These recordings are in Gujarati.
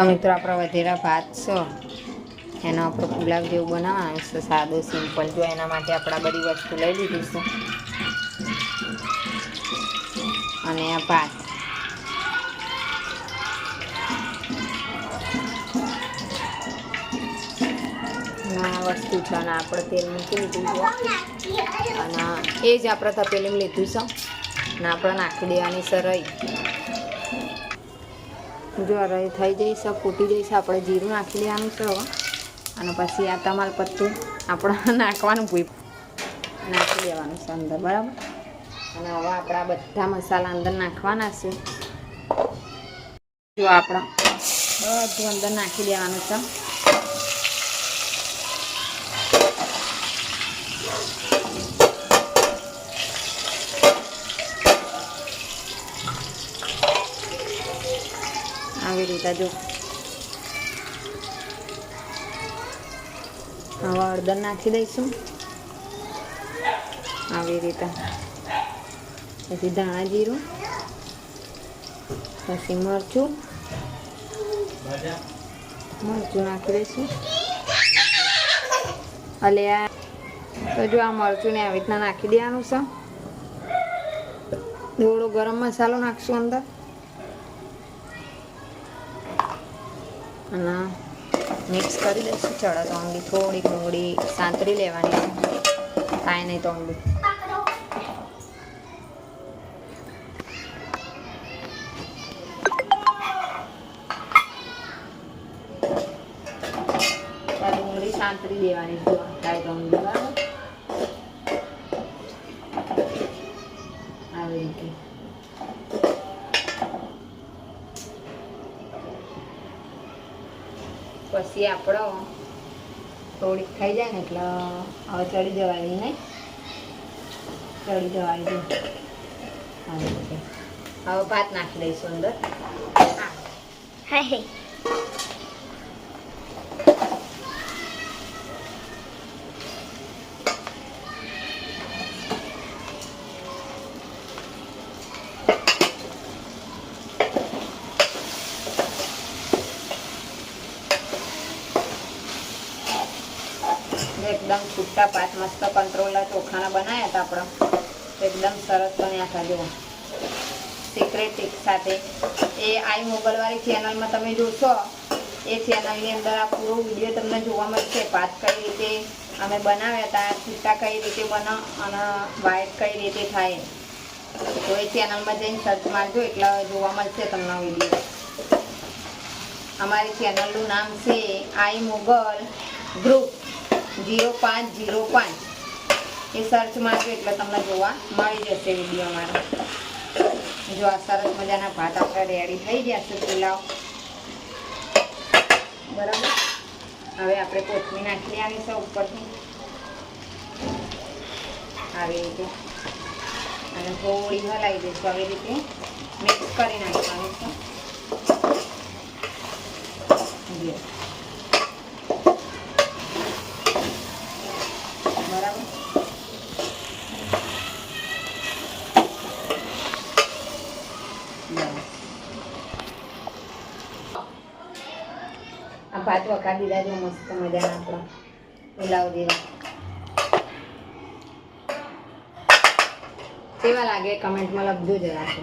જો મિત્રો આપણા વધેલા ભાત છે. એનો આપણો પુલાવ જેવું બનાવવાનું છે. સાદો, સિમ્પલ. જો એના માટે આપણે બધી વસ્તુ લઈ લીધી છે. અને આ ભાત. વસ્તુ છે અને આપણે તેલ મૂકી લીધું છે. અને એ જ આપણે તપેલીમાં લીધું છે. અને આપણે નાખી દેવાની રહી જો રહી થઈ જઈશ ફૂટી જઈશ, આપણે જીરું નાખી દેવાનું છે અને પછી આ તમાલ પત્તું આપણે નાખવાનું ભૂઈ નાખી દેવાનું છે અંદર, બરાબર? અને હવે આપણા બધા મસાલા અંદર નાખવાના છે. જો આપણા બધું અંદર નાખી દેવાનું છે. રીતે જો. આવા હળદર નાખી દઈશું. આવી રીતે. પછી ધાણા જીરું, પછી મરચું. મરચું નાખી દઈશું. અલે આ, તો જો આ મરચું ને આવી રીતના નાખી દેવાનું છે. થોડો ગરમ મસાલો નાખશું અંદર. અને મિક્સ કરી દઈશું ચડો તો અંગી થોડી ડુંગળી સાંતરી લેવાની કાંઈ નહીં તો અંગી આ ડુંગળી સાંતરી દેવાની કાંઈ તો બરાબર આવી રીતે પછી આપણો થોડીક થઈ જાય ને એટલે હવે ચડી જવાની નહીં. ચડી જવાની છે. હવે ભાત નાખી દઈશું અંદર. હાય એકદમ છૂટા પાંચ મસ્ત કંટ્રોલના ચોખાના બનાવ્યા હતા આપણા. એકદમ સરસ બન્યા હતા, જુઓ. સિક્રેટ ટીક સાથે. એ આઈ મોગલવાળી ચેનલમાં તમે જોશો, એ ચેનલની અંદર આ પૂરો વીડિયો તમને જોવા મળશે પાંચ કઈ રીતે અમે બનાવ્યા હતા છૂટા કઈ રીતે બનો અને વાઇટ કઈ રીતે થાય. તો એ ચેનલમાં જઈને સર્ચ મારજો, એટલે જોવા મળશે તમને વીડિયો અમારી ચેનલનું નામ છે આઈ મોગલ ગ્રુપ જીરો પાંચ જીરો પાંચ. એ સર્ચ મારજો એટલે તમને જોવા મળી જશે વીડિયો મારો. જો આ સરસ મજાના ભાત આપણે રેડી થઈ ગયા છે પુલાવ. બરાબર? હવે આપણે કોથમી નાખી લેવાની છે ઉપરથી. આવી રીતે. અને થોડી હલાવી દઈશું. આવી રીતે મિક્સ કરી નાખવાનું છે જો. બરાબર બસ. આ ભાત વખા દીધા જો મસ્ત મજાના આપણો. પુલાવ જેવા કેવા લાગે કમેન્ટમાં લખજો જરા. તો.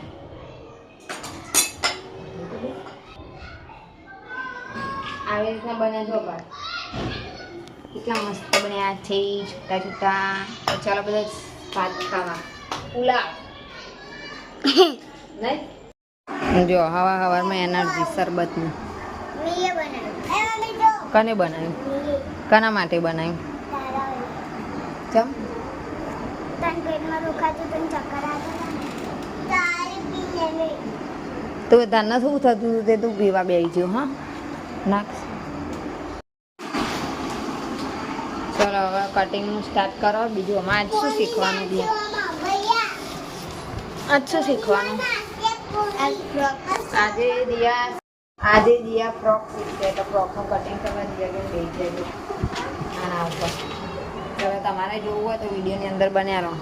આવી રીતના બને જો ભાત. કેટલા મસ્ત બન્યા છે છૂટા છૂટા. ચાલો બધા ભાત ખાવા. પુલાવ નહીં? જો હવા હવારમાં એનર્જી શરબતની. કને બનાવ્યું? કના માટે બનાવ્યું? લે તો તને શું થતું હતું તે તું પીવા બેસી ગયો, હા? નાખ. ચલો હવે કટિંગનું સ્ટાર્ટ કરો. બીજું આમાં આજ શું શીખવાનું છે? આજ શું શીખવાનું? આજે દિયા આજે દિયા ફ્રોક સીખશે તો ફ્રોકનું કટિંગ તમે દિયા કે બેસી જાય આના ઉપર હવે તમારે જોવું હોય તો વિડીયોની અંદર બન્યા રહો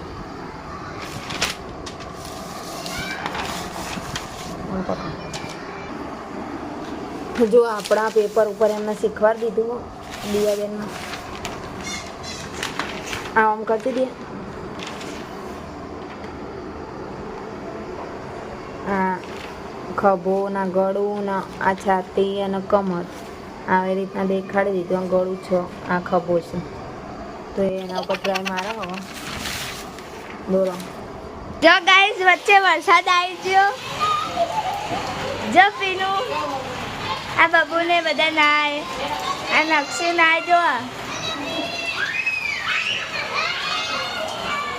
જો આપણા પેપર ઉપર એમને શીખવાડી દીધું દિયાબેનમાં આમ કરતી દે આ ખભો ના ગળું ના આ છાતી અને કમર આવી રીતના દેખાડી દીધું. ગળું છો, આ ખભો છે. તો એના ઉપર ટ્રાય મારો હવે દોરો જો ગાઈસ વચ્ચે વરસાદ આવી ગયો. જો પીનું, આ બબુને બધા નાય, આ નકશી નાય જો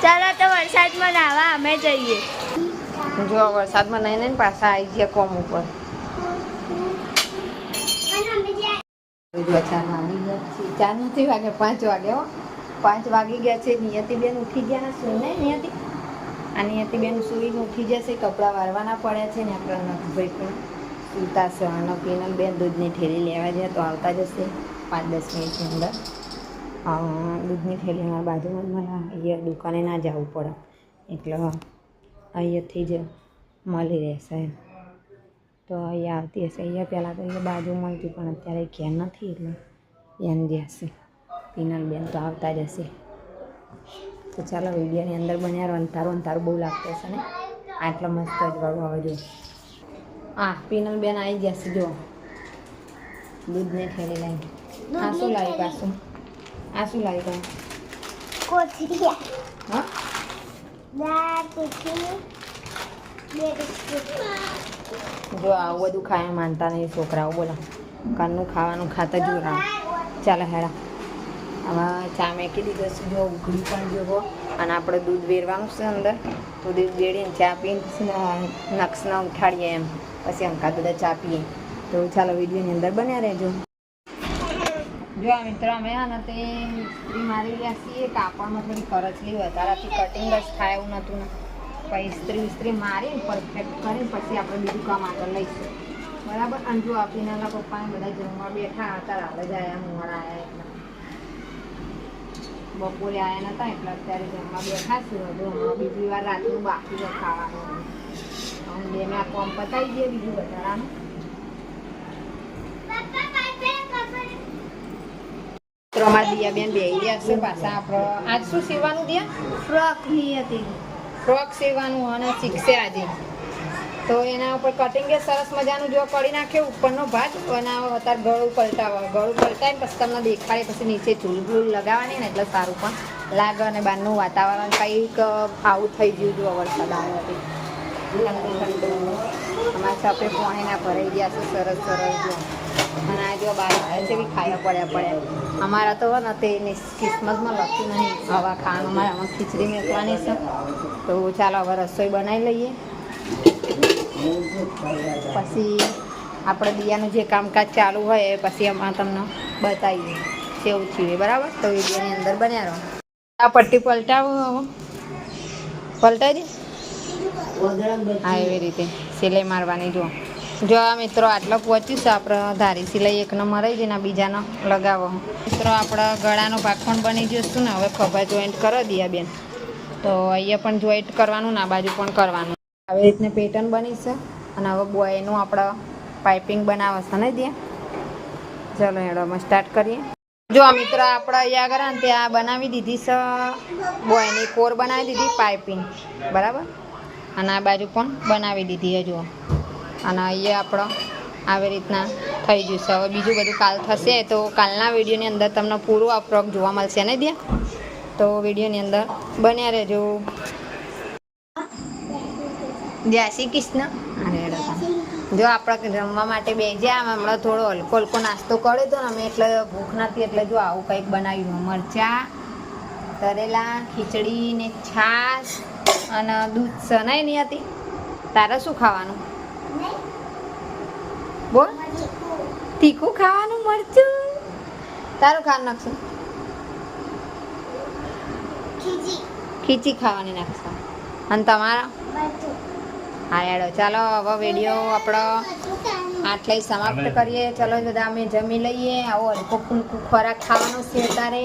ચાલો તો વરસાદમાં નાવા, અમે જઈએ. જો વરસાદમાં નહીં નહીં પાછા આવી ગયા કોમ ઉપર. ચાર નથી વાગે, પાંચ વાગે હો. પાંચ વાગી ગયા છે. નિયતિબેન ઉઠી ગયા ને શું ને? નિયતિ? આ નિયતિબેન સુઈને ઉઠી જશે. કપડાં વારવાના પડ્યા છે ને આપણા નખભાઈ પણ. સૂતા છે અને બેન દૂધની ઠેલી લેવા જાય તો આવતા જશે. પાંચ દસ મિનિટની અંદર. દૂધની ઠેલી અમારા બાજુમાં અહીંયા દુકાને ના જવું પડે. એટલે અહીંયાથી જ મળી રહેશે એમ. તો અહીંયા આવતી હશે. અહીંયા પહેલાં તો અહીંયા બાજુ મળતી પણ અત્યારે ઘેર નથી એટલે એમ જશે. પીનલબેન તો આવતા જ હશે. તો ચાલો વિડીયોની અંદર બન્યા રહો અંધારું અંધારું બહુ લાગતું હશે ને? આટલો મસ્ત અજવાળું આવે જો. હા પીનલબેન આવી જશે જો. દૂધને ઠેલી લાવી આ શું લાવી પાછું? આ શું લાવી પાછું? કોથળીયા. હા દાળ તીખી બે બિસ્કિટ જો આવું બધું ખાય માનતા નહીં છોકરાઓ, બોલો. ઘરનું ખાવાનું ખાતા જ રામ ચાલો હેડા હવે ચા મેકી દીધો છે, જો ઉઘડી પણ જોવો અને આપણે દૂધ વેરવાનું છે અંદર. તો દૂધ વેરીને ચા પીને નક્ષના ઉઠાડીએ એમ. પછી અંકા બધા ચા પીએ. તો ચાલો વિડીયોની અંદર બન્યા રહેજો. જો આ મિત્ર, અમે આ ને તે મારી રહ્યા છીએ. કાપડમાં થોડી કરચલી, વધારાથી કટિંગ જ થાય એવું નહોતું ને. પછી ઇસ્ત્રી ઇસ્ત્રી મારી પરફેક્ટ કરીને પછી આપણે બીજું કામ આગળ લઈશું. બરાબર? અને જો આપીના પપ્પાને બધા જમવા બેઠા હતા આપણે જ આવ્યા મોડા આવ્યા બપોરે આવ્યા નતા, એટલે અત્યારે જમવા બેઠા છું. હજુ હમણાં બીજી વાર રાતનું બાકી છે ખાવાનું. આમ બે મેં આ કોમ પતાવી દઈએ બીજું વધારાનું અમારા દિયા બેન બેહી ગયા છે પાછા આપણે આજ શું સીવવાનું દિયા? ફ્રોકની હતી. ફ્રોક સીવવાનું અને શીખશે આજે. તો એના ઉપર કટિંગ સરસ મજાનું જો કરી નાખે, ઉપરનો ભાગ બનાવો અત્યારે ગળું પલટાવો, ગળું પલટાય પછી તમને દેખાડે, પછી નીચે ચૂલ ચૂલ લગાવવાની ને એટલે સારું પણ લાગે અને બહારનું વાતાવરણ કંઈક આવું થઈ ગયું જો વરસાદ આવ્યો ઠંડુ ઠંડુ. અમારા સાપે પોણીના ભરાઈ ગયા છે, સરસ સરસ. જો અને આ જો બાર પડ્યા પડ્યા અમારા તો ને તે કિસ્મતમાં લખતું નહીં. હવા ખાવાનું અમારે આમાં ખીચડી મેકવાની છે. તો ચાલો હવે રસોઈ બનાવી લઈએ. પછી આપણે દિયાનું જે કામકાજ ચાલુ હોય એ પછી એમાં તમને બતાવીએ. કેવું થયું એ, બરાબર? તો વિડીયોની અંદર બન્યા રહો. આ પટ્ટી પલટાવો પલટાવી દે. હા, એવી રીતે. સિલાઈ મારવાની જો જો આ મિત્રો આટલો પહોંચ્યું છે આપણે ધારી સિલાઈ એકનો મરાઈ જાય ને બીજાનો લગાવો. મિત્રો, આપણા ગળાનો ભાગ પણ બની જશું ને, હવે ખભા જોઈન્ટ કરો દઈએ બેન. તો અહીંયા પણ જોઈન્ટ કરવાનું ને, આ બાજુ પણ કરવાનું. આવી રીતને પેટર્ન બની છે અને હવે બોયનું આપણે પાઇપિંગ બનાવે છે ને દે ચલો હેડો, અમે સ્ટાર્ટ કરીએ. જો આ મિત્ર, આપણે અહીંયા આગળ ને, ત્યાં બનાવી દીધી છે બોયની કોર બનાવી દીધી પાઇપિંગ બરાબર? અને આ બાજુ પણ બનાવી દીધી જુઓ. અને અહીંયા આપણો આવી રીતના થઈ છે. હવે બીજું બધું કાલ થશે તો કાલના વિડીયોની અંદર તમને પૂરો આ ફ્રોક જોવા મળશે, ને ત્યાં તો વિડીયોની અંદર બન્યા રહેજો. જય શ્રી કૃષ્ણ. અરે જો આપણે જમવા માટે બે જ્યાં હમણાં થોડો હલકો હલકો નાસ્તો કર્યો હતો ને અમે એટલે ભૂખ નથી એટલે જો આવું કંઈક બનાવ્યું મરચા, તરેલા, ખીચડી ને છાશ અને દૂધ સનાઈ નહીં હતી. તારે શું ખાવાનું? બોલ. તીખું ખાવાનું મરચું તારું ખાવાનું નાખશું? ખીચી. ખીચી ખાવાની નાખશું. અને તમારા? હા યાડો ચાલો હવે વીડિયો આપણો આટલે સમાપ્ત કરીએ. ચલો બધા અમે જમી લઈએ. આવો હલકો ફૂલકું ખોરાક ખાવાનો છે અત્યારે.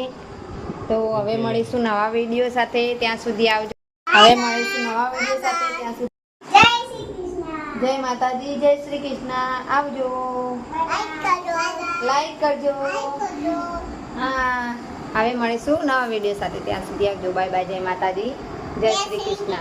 તો હવે મળીશું નવા વીડિયો સાથે. ત્યાં સુધી આવજો. હવે મળીશું નવા વીડિયો સાથે. ત્યાં સુધી જય માતાજી જય શ્રી કૃષ્ણ. આવજો. લાઈક કરજો. હા. હવે મળીશું નવા વીડિયો સાથે. ત્યાં સુધી આવજો. બાય બાય જય માતાજી. જય શ્રી કૃષ્ણ.